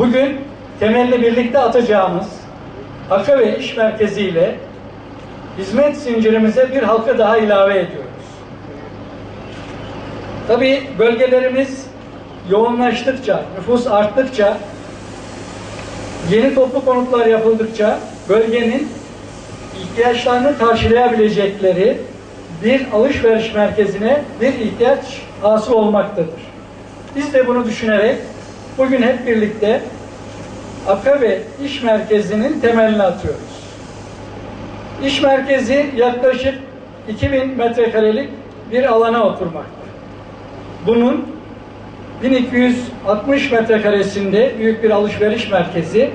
Bugün temelli birlikte atacağımız Akı ve İş Merkezi ile hizmet zincirimize bir halka daha ilave ediyoruz. Tabii bölgelerimiz yoğunlaştıkça, nüfus arttıkça, yeni toplu konutlar yapıldıkça bölgenin ihtiyaçlarını karşılayabilecekleri bir alışveriş merkezine bir ihtiyaç hasıl olmaktadır. Biz de bunu düşünerek bugün hep birlikte Akabe İş Merkezi'nin temelini atıyoruz. İş merkezi yaklaşık 2000 metrekarelik bir alana oturmakta. Bunun 1260 metrekaresinde büyük bir alışveriş merkezi,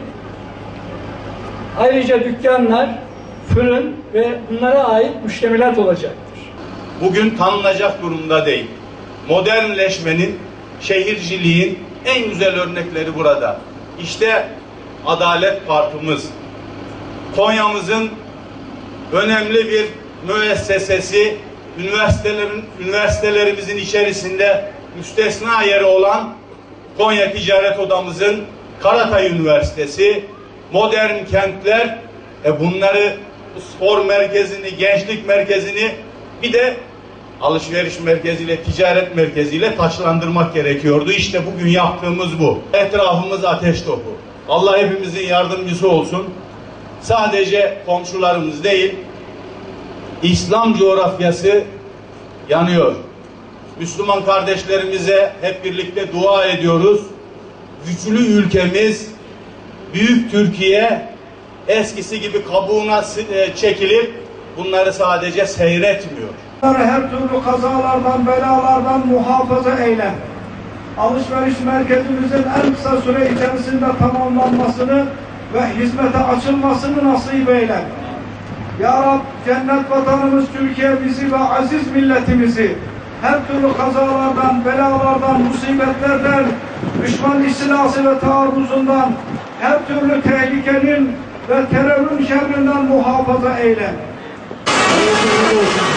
ayrıca dükkanlar, fırın ve bunlara ait müştemilat olacaktır. bugün tanınacak durumda değil. Modernleşmenin, şehirciliğin en güzel örnekleri burada. İşte Adalet Parkımız. Konya'mızın önemli bir müessesesi, üniversitelerin, üniversitelerimizin içerisinde müstesna yeri olan Konya Ticaret Odamızın Karatay Üniversitesi, modern kentler, e bunları spor merkezini, gençlik merkezini bir de alışveriş merkeziyle, ticaret merkeziyle taçlandırmak gerekiyordu. İşte bugün yaptığımız bu. Etrafımız ateş topu. Allah hepimizin yardımcısı olsun. Sadece komşularımız değil, İslam coğrafyası yanıyor. Müslüman kardeşlerimize hep birlikte dua ediyoruz. Güçlü ülkemiz, büyük Türkiye eskisi gibi kabuğuna e, çekilip bunları sadece seyretmiyor. Onları her türlü kazalardan, belalardan muhafaza eyle. Alışveriş merkezimizin en kısa süre içerisinde tamamlanmasını ve hizmete açılmasını nasip eyle. Ya Rab cennet vatanımız Türkiye bizi ve aziz milletimizi her türlü kazalardan, belalardan, musibetlerden, düşman istilası ve taarruzundan, her türlü tehlikenin ve terörün şerrinden muhafaza eyle. Hayırlı olsun.